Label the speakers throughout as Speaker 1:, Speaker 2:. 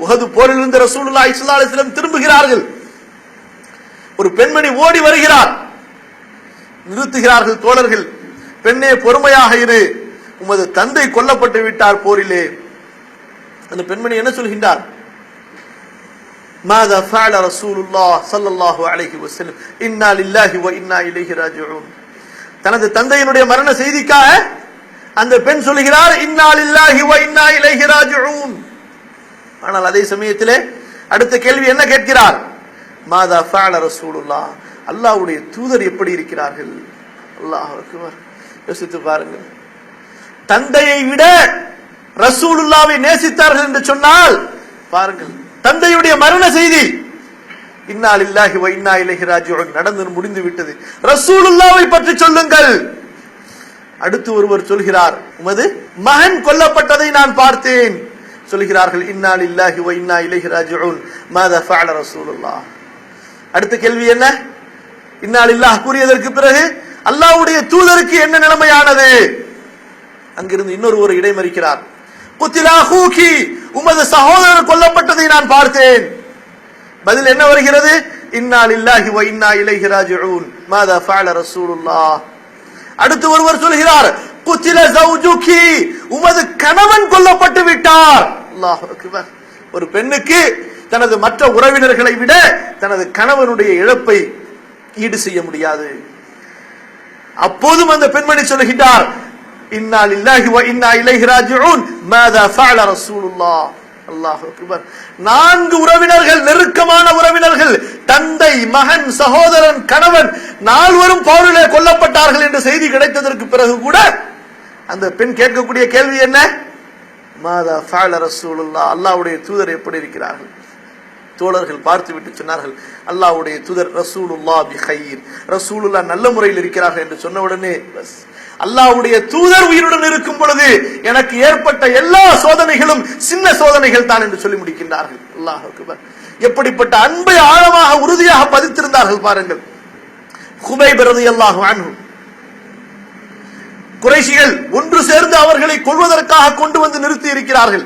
Speaker 1: உகது போரில் இருந்த ரசூலுல்லாஹி ஸல்லல்லாஹு அலைஹி வஸல்லம் திரும்புகிறார்கள் ஒரு பெண்மணி ஓடி வருகிறார் நிறுத்துகிறார்கள் தோழர்கள் பெண்ணே பொறுமையாக இரு உமது தந்தை கொல்லப்பட்டு விட்டார் போரிலே அந்த பெண்மணி என்ன சொல்கின்றார் ماذا فعل رسول الله صلى الله عليه وسلم إنا لله وإنا إليه راجعون தனது தந்தையினுடைய மரண செய்திக்காக அந்த பெண் சொல்கிறார் இன்னா லில்லாஹி வ இன்னா இலைஹி ராஜிஊன் ஆனால் அதே சமயத்திலே அடுத்த கேள்வி என்ன கேட்கிறார்? மாதா ஃபஅல ரசூலுல்லாஹ். அல்லாவுடைய தூதர் எப்படி இருக்கிறார்கள்? அல்லாஹ் யோசித்து பாருங்கள். தந்தையை விட ரசூலுல்லாவை நேசித்தார்கள் என்று சொன்னால் பாருங்கள் தந்தையுடைய மரண செய்தி. இன்னால் இல்லாஹி இன்னா நடந்து முடிந்து விட்டது. ரசூலுல்லாவை பற்றி சொல்லுங்கள். அடுத்து ஒருவர் சொல்கிறார் உமது மகன் கொல்லப்பட்டதை நான் பார்த்தேன். சொல்கிறார்கள் இன்னால் இல்லாஹி வ இன்னா இலைஹி ராஜிஊன். மாதா ஃபஅல ரசூலுல்லாஹ். அடுத்த கேள்வி என்ன? இன்னால் இல்லாஹ் கூறியதற்கு பிறகு அல்லாஹ்வுடைய தூதருக்கு என்ன நிலைமையானது? அங்கிருந்து இன்னொரு ஒரு இடைமறிக்கிறார் குத்திலா ஹூகி. உமது சகோதரர் கொல்லப்பட்டதை நான் பார்த்தேன். பதில் என்ன வருகிறது? இன்னால் இல்லாஹி வ இன்னா இலைஹி ராஜிஊன். மாதா ஃபஅல ரசூலுல்லாஹ். அடுத்து ஒருவர் சொல்கிறார் குத்தில ஜௌஜுகி உமது கணவன் கொல்லப்பட்டு விட்டார். ஒரு பெண்ணுக்கு தனது மற்ற உறவினர்களை விட தனது கணவனுடைய இழப்பை ஈடு செய்ய முடியாது. அப்போதும் அந்த பெண்மணி சொல்கின்றார் இன்னா லில்லாஹி வ இன்னா இலைஹி ராஜிஊன். மாதா ஃபஅல ரசூலுல்லாஹ். அல்லாஹ் அக்பர். நான்கு உறவினர்கள் நெருக்கமான உறவினர்கள் தந்தை மகன் சகோதரன் கணவன் நால்வரும் போரிலே கொல்லப்பட்டார்கள் என்ற செய்தி கிடைத்ததற்கு பிறகு கூட அந்த பெண் கேட்கக்கூடிய கேள்வி என்ன? மாதா ஃபால ரசூலுல்லாஹ் அல்லாவுடைய தூதர் எப்படி இருக்கிறார்கள்? தோழர்கள் பார்த்து விட்டு சொன்னார்கள் அல்லாஹ்வுடைய தூதர் ரசூலுல்லாஹ் பி கைர் ரசூலுல்லாஹ் நல்ல முறையில் இருக்கிறார்கள் என்று சொன்ன உடனே பஸ் அல்லாஹ்வுடைய தூதர் உயிருடன் இருக்கும் பொழுது எனக்கு ஏற்பட்ட எல்லா சோதனைகளும் சின்ன சோதனைகள் தான் என்று சொல்லி முடிக்கின்றார்கள். அல்லாஹ் எப்படிப்பட்ட அன்பை ஆழமாக உறுதியாக பதித்திருந்தார்கள் பாருங்கள். குபைப் ரலியல்லாஹு அன்ஹு. குறைஷிகள் ஒன்று சேர்ந்து அவர்களை கொள்வதற்காக கொண்டு வந்து நிறுத்தி இருக்கிறார்கள்.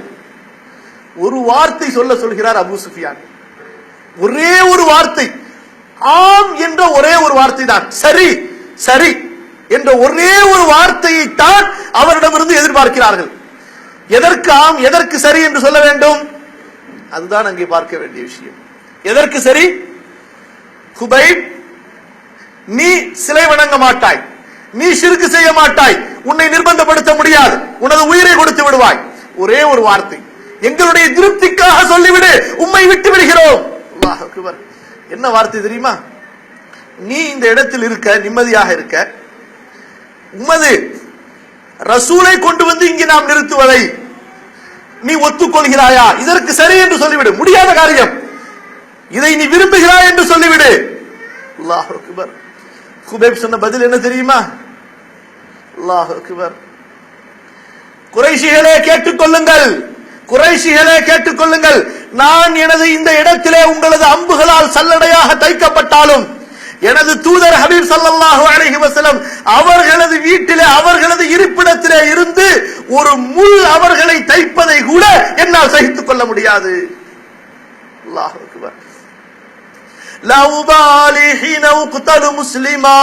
Speaker 1: ஒரு வார்த்தை சொல்ல சொல்கிறார் அபு சுஃபியான். ஒரே ஒரு வார்த்தை ஆம் என்ற ஒரே ஒரு வார்த்தை தான். சரி சரி என்ற ஒரே ஒரு வார்த்தையை தான் அவரிடமிருந்து எதிர்பார்க்கிறார்கள். எதற்கு ஆம் எதற்கு சரி என்று சொல்ல வேண்டும்? அதுதான் அங்கே பார்க்க வேண்டிய விஷயம். எதற்கு சரி? குபை நீ சிலை வணங்க மாட்டாய். நீ சிறுக்கு செய்ய மாட்டாய். உன்னை நிர்பந்தப்படுத்த முடியாது. உனது உயிரை கொடுத்து விடுவாய். ஒரே ஒரு வார்த்தை. எங்களுடைய திருப்திக்காக சொல்லிவிடு. உம்மை விட்டு விடுகிறோம். என்ன வார்த்தை தெரியுமா? நீ இந்த இடத்தில் இருக்க நிம்மதியாக இருக்க. உமது ரசூலை கொண்டு வந்து இங்கே நாம் நிறுத்துவதை நீ ஒத்துக்கொள்கிறாயா? இதற்கு சரி என்று சொல்லிவிடு. முடியாத காரியம். இதை நீ விரும்புகிறாய் என்று சொல்லிவிடு. அல்லாஹ் அக்பர். குபேப் சொன்ன பதில் என்ன தெரியுமா? அல்லாஹ் அக்பர். குறைஷிகளே கேட்டுக்கொள்ளுங்கள். குறைஷிகளே கேட்டுக்கொள்ளுங்கள். நான் எனது இந்த இடத்திலே உங்களது அம்புகளால் சல்லடையாக தைக்கப்பட்டாலும் எனது தூதர் ஹபீப் சல்லாஹு அலஹி வசலம் அவர்களது வீட்டிலே அவர்களது இருப்பிடத்திலே இருந்து ஒரு முள் அவர்களை தைப்பதை கூட என்னால் சகித்துக் கொள்ள முடியாது. அல்லாஹ் لا أبالي حين أقتل مسلما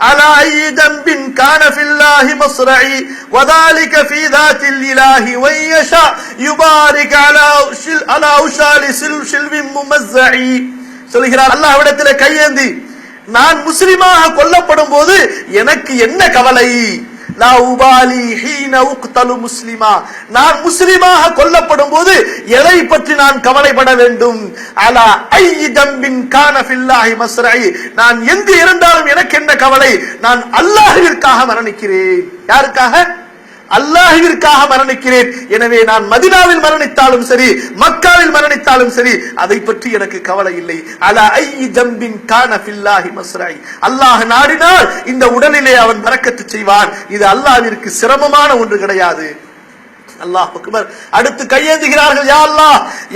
Speaker 1: على أي ذنب كان في الله مصرعي وذلك في ذات الإله وإن يشاء يبارك على شل على أشال سل شلو ممزعي சொல்கிறார் அல்லாஹ்விடத்திலே கையேந்தி நான் முஸ்லிமாக கொல்லப்படும் போது எனக்கு என்ன கவலை முஸ்லிமா. நான் முஸ்லிமாக கொல்லப்படும் போது எதை பற்றி நான் கவலைப்பட வேண்டும்? அலா ஐ தம்பின் கான ஃபில்லாஹி மஸ்ரஇ நான் எங்கு இருந்தாலும் எனக்கு என்ன கவலை? நான் அல்லாஹுவிற்காக மரணிக்கிறேன். யாருக்காக? அல்லாஹிற்காக மரணிக்கிறேன். எனவே நான் மதினாவில் மரணித்தாலும் சரி மக்காவில் மரணித்தாலும் சரி அதை பற்றி எனக்கு கவலை இல்லை. அல ஐ ஜம்பின் கான பில்லாஹி மஸ்ராய். அல்லாஹ் நாடினால் இந்த உடலிலே அவன் பறக்கத்து செய்வான். இது அல்லாஹிற்கு சிரமமான ஒன்று கிடையாது. அல்லாஹ் அக்பர். அடுத்து கையேந்துகிறார்கள் யா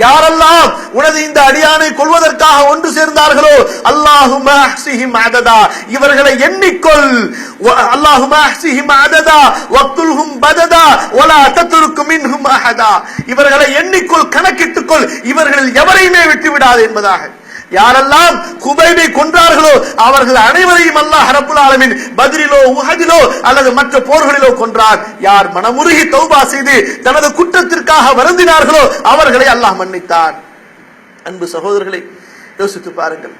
Speaker 1: யாரெல்லாம் உனது இந்த அடியானை கொள்வதற்காக ஒன்று சேர்ந்தார்களோ அல்லாஹும அததா இவர்களை எண்ணிக்கொள். அல்லாஹும அததா வக்குல்ஹும் பததா. ஒலா தத்ருக்கு மின்ஹும் அஹதா. இவர்களை எண்ணிக்கொள் கணக்கிட்டுக்கொள். இவர்களில் எவரையுமே விட்டு விடாது என்பதாக. யாரெல்லாம் குபைபை கொன்றார்களோ அவர்கள் அனைவரையும் அல்லாஹ் ரப்புல் ஆலமின் பதிலிலோ உஹதிலோ அல்லது மற்ற போர்களிலோ கொன்றார். யார் மனமுருகி தௌபா செய்து தனது குற்றத்திற்காக வருந்தினார்களோ அவர்களை அல்லாஹ் மன்னித்தார். அன்பு சகோதரர்களை யோசித்து பாருங்கள்.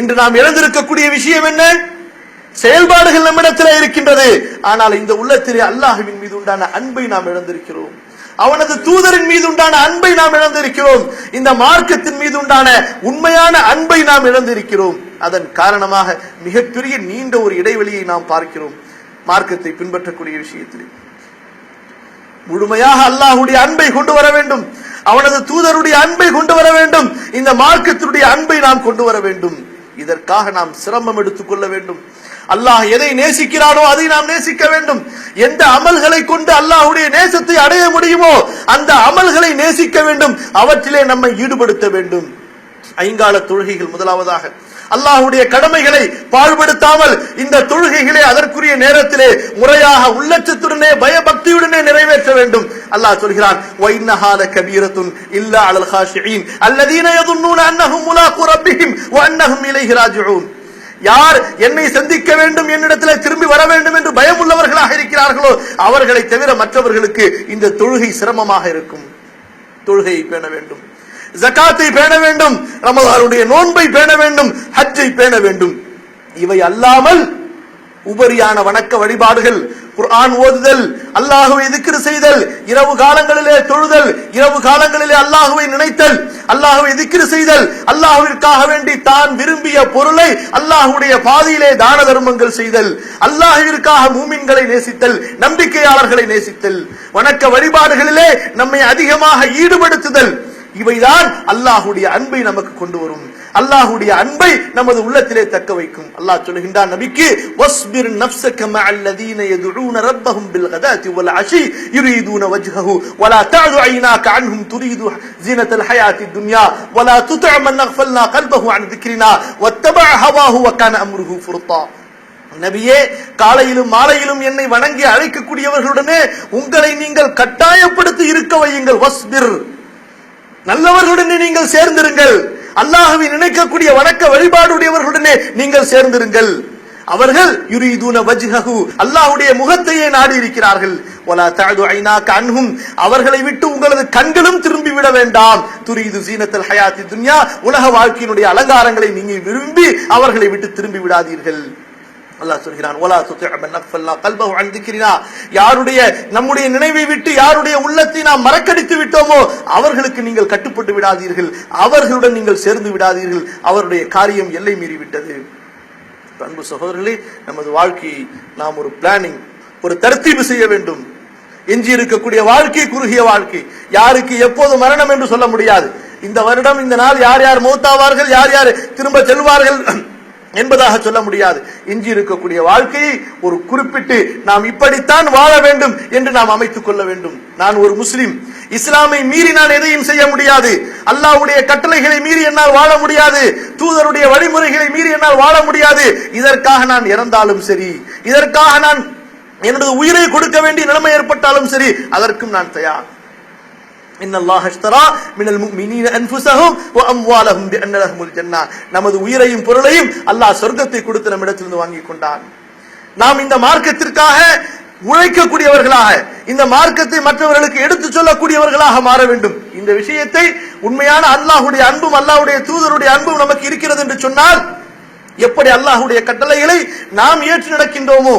Speaker 1: இன்று நாம் இழந்திருக்கக்கூடிய விஷயம் என்ன? செயல்பாடுகள் நம்மிடத்தில் இருக்கின்றது. ஆனால் இந்த உள்ளத்திலே அல்லாஹுவின் மீது உண்டான அன்பை நாம் இழந்திருக்கிறோம். அவனது தூதரின் மீது உண்டான அன்பை நாம் இழந்திருக்கிறோம். இந்த மார்க்கத்தின் மீது உண்டான உண்மையான அன்பை நாம் இழந்திருக்கிறோம். அதன் காரணமாக மிகப்பெரிய நீண்ட ஒரு இடைவெளியை நாம் பார்க்கிறோம். மார்க்கத்தை பின்பற்றக்கூடிய விஷயத்தில். முழுமையாக அல்லாஹுடைய அன்பை கொண்டு வர வேண்டும். அவனது தூதருடைய அன்பை கொண்டு வர வேண்டும். இந்த மார்க்கத்தினுடைய அன்பை நாம் கொண்டு வர வேண்டும். இதற்காக நாம் சிரமம் எடுத்துக்கொள்ள வேண்டும். அல்லாஹ் எதை நேசிக்கிறானோ அதை நாம் நேசிக்க வேண்டும். எந்த அமல்களை கொண்டு அல்லாஹுடைய நேசத்தை அடைய முடியுமோ அந்த அமல்களை நேசிக்க வேண்டும். அவற்றிலே நம்மை ஈடுபடுத்த வேண்டும். ஐங்கால தொழுகைகள் முதலாவதாக. அல்லாஹ்வுடைய கடமைகளை பாழ்படுத்தாமல் இந்த தொழுகைகளை அதற்குரிய நேரத்திலே முறையாக உள்ளச்சத்துடனே பயபக்தியுடனே நிறைவேற்ற வேண்டும். அல்லாஹ் சொல்கிறான் வைன்னஹால கபீரத்துன் இல்லா அலல் ஹாஷியின். அல்லதீன யதுன்னூன அன்னஹும் முலாக்கு ரப்பிஹிம் வ அன்னஹும் இலைஹி ராஜிஊன். யார் என்னை சந்திக்க வேண்டும் என்னிடத்தில் திரும்பி வர வேண்டும் என்று பயம் உள்ளவர்களாக இருக்கிறார்களோ அவர்களை தவிர மற்றவர்களுக்கு இந்த தொழுகை சிரமமாக இருக்கும். தொழுகையை பேண வேண்டும். ஜகாத்தை பேண வேண்டும். ரமதானுடைய நோன்பை பேண வேண்டும். ஹஜ்ஜை பேண வேண்டும். இவை அல்லாமல் உபரியான வணக்க வழிபாடுகள் குர்ஆன் ஓதுதல் அல்லாஹுவை திக்ரு செய்தல் இரவு காலங்களிலே தொழுதல் இரவு காலங்களிலே அல்லாஹுவை நினைத்தல் அல்லாஹுவை திக்ரு செய்தல் அல்லாஹுவிற்காக வேண்டி தான் விரும்பிய பொருளை அல்லாஹுடைய பாதையிலே தான தர்மங்கள் செய்தல் அல்லாஹுவிற்காக மூமின்களை நேசித்தல் நம்பிக்கையாளர்களை நேசித்தல் வணக்க வழிபாடுகளிலே நம்மை அதிகமாக ஈடுபடுத்துதல் இவைதான் அல்லாஹுடைய அன்பை நமக்கு கொண்டு வரும். அல்லாஹுடைய அன்பை நமது உள்ளத்திலே தக்க வைக்கும். அல்லாஹ் சொல்கின்றான் நபிக்கு வஸ்பிர் நஃப்ஸக மஅல்லதீன யதுஊன ரப்பஹும் பில் கதாதி வல் அஷி யுரீதுன வஜ்ஹஹு வலா தஅது ஐனாக அன்ஹும் துரீது ஜீனத்தல் ஹயாத்தி துன்யா வலா துத்அ மன் அஃபல்னா கல்பஹு அன் திக்ரினா வத்தபஅ ஹவாஹு வகான அம்ருஹு ஃபுர்தா. நபியே காலையிலும் மாலையிலும் என்னை வணங்கி அழைக்கக்கூடியவர்களுடனே உங்களை நீங்கள் கட்டாயப்படுத்தி இருக்க வையுங்கள் வஸ்பிர் நல்லவர்களுடனே நீங்கள் சேர்ந்திருங்கள். அல்லாஹுவை நினைக்கக்கூடிய வணக்க வழிபாடுடையவர்களுடனே நீங்கள் சேர்ந்திருங்கள். அவர்கள் யுரீதுன வஜ்ஹஹு அல்லாஹ்வுடைய முகத்தையே நாடி இருக்கிறார்கள் வலா தஅது ஐனாக அன்ஹும் அவர்களை விட்டு உங்களது கண்களும் திரும்பி விட வேண்டாம். துரீது சீனத்தல் ஹயாத்தி துன்யா உலக வாழ்க்கையினுடைய அலங்காரங்களை நீங்கள் விரும்பி அவர்களை விட்டு திரும்பி விடாதீர்கள். அல்லாஹ் சொல்கிறான் ஓலா துத்திஅமன் நக்ஃபல்னா கல்பஹு அன் திக்ரினா. யாருடைய நம்முடைய நினைவை விட்டு யாருடைய உள்ளத்தை நாம் மறக்கடித்து விட்டோமோ அவர்களுக்கு நீங்கள் கட்டுப்பட்டு விடாதீர்கள். அவர்களுடன் நீங்கள் சேர்ந்து விடாதீர்கள். அவருடைய காரியம் எல்லை மீறி விட்டது அன்பு சகோதரர்களே நமது வாழ்க்கையை நாம் ஒரு பிளானிங் ஒரு தர்த்தீபு செய்ய வேண்டும். எஞ்சி இருக்கக்கூடிய வாழ்க்கை குறுகிய வாழ்க்கை. யாருக்கு எப்போது மரணம் என்று சொல்ல முடியாது. இந்த வருடம் இந்த நாள் யார் யார் மூத்தாவார்கள் யார் யார் திரும்ப செல்வார்கள்? என்பதாக சொல்ல முடியாது. எஞ்சி இருக்கக்கூடிய வாழ்க்கையை ஒரு குறிப்பிட்டு நாம் இப்படித்தான் வாழ வேண்டும் என்று நாம் அமைத்துக் கொள்ள வேண்டும். நான் ஒரு முஸ்லிம். இஸ்லாமை மீறி நான் எதையும் செய்ய முடியாது. அல்லாஹ்வுடைய கட்டளைகளை மீறி என்னால் வாழ முடியாது. தூதருடைய வழிமுறைகளை மீறி என்னால் வாழ முடியாது. இதற்காக நான் இறந்தாலும் சரி இதற்காக நான் என்னுடைய உயிரை கொடுக்க வேண்டிய நிலைமை ஏற்பட்டாலும் சரி அதற்கும் நான் தயார். நமது உயிரையும் பொருளையும் அல்லாஹ் சொர்க்கத்தை கொடுத்து நம்மிடத்திலிருந்து வாங்கி கொண்டான். நாம் இந்த மார்க்கத்திற்காக உழைக்கக்கூடியவர்களாக இந்த மார்க்கத்தை மற்றவர்களுக்கு எடுத்து சொல்லக்கூடியவர்களாக மாற வேண்டும். இந்த விஷயத்தை உண்மையான அல்லாஹுடைய அன்பும் அல்லாஹுடைய தூதருடைய அன்பும் நமக்கு இருக்கிறது என்று சொன்னால் எப்படி அல்லாஹ்வுடைய கட்டளைகளை நாம் ஏற்று நடக்கின்றோமோ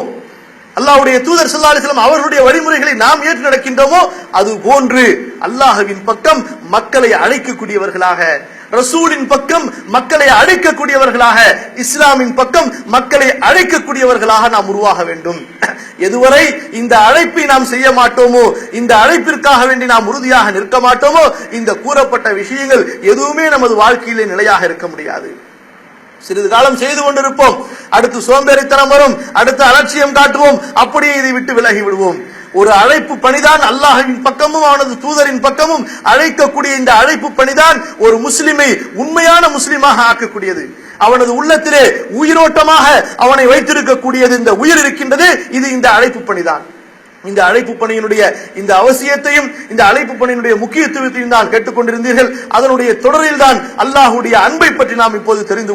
Speaker 1: அல்லாஹ்வுடைய தூதர் செல்லாலிசலம் அவர்களுடைய வழிமுறைகளை நாம் ஏற்று நடக்கின்றோமோ அது போன்று அல்லாஹவின் பக்கம் மக்களை அழைக்கக்கூடியவர்களாக ரசூலின் பக்கம் மக்களை அழைக்கக்கூடியவர்களாக இஸ்லாமின் பக்கம் மக்களை அழைக்கக்கூடியவர்களாக நாம் உருவாக வேண்டும். எதுவரை இந்த அழைப்பை நாம் செய்ய மாட்டோமோ இந்த அழைப்பிற்காக வேண்டி நாம் உறுதியாக நிற்க மாட்டோமோ இந்த கூறப்பட்ட விஷயங்கள் எதுவுமே நமது வாழ்க்கையிலே நிலையாக இருக்க முடியாது. சிறிது காலம் செய்து கொண்டிருப்போம். அடுத்து சோம்பேறித்தனம் வரும். அடுத்து அலட்சியம் காட்டுவோம். அப்படியே இதை விட்டு விலகி விடுவோம். ஒரு அழைப்பு பணிதான் அல்லாஹின் பக்கமும் அவனது தூதரின் பக்கமும் அழைக்கக்கூடிய இந்த அழைப்பு பணிதான் ஒரு முஸ்லிமை உண்மையான முஸ்லிமாக ஆக்கக்கூடியது. அவனது உள்ளத்திலே உயிரோட்டமாக அவனை வைத்திருக்கக்கூடியது இந்த உயிர் இருக்கின்றது. இது இந்த அழைப்பு பணிதான். இந்த அழைப்பு பணியினுடைய இந்த அவசியத்தையும் இந்த அழைப்பு பணியினுடைய முக்கியத்துவத்தையும் தான் கேட்டுக்கொண்டிருந்தீர்கள். அதனுடைய தொடரில் தான் அல்லாஹுடைய அன்பை பற்றி நாம் இப்போது தெரிந்து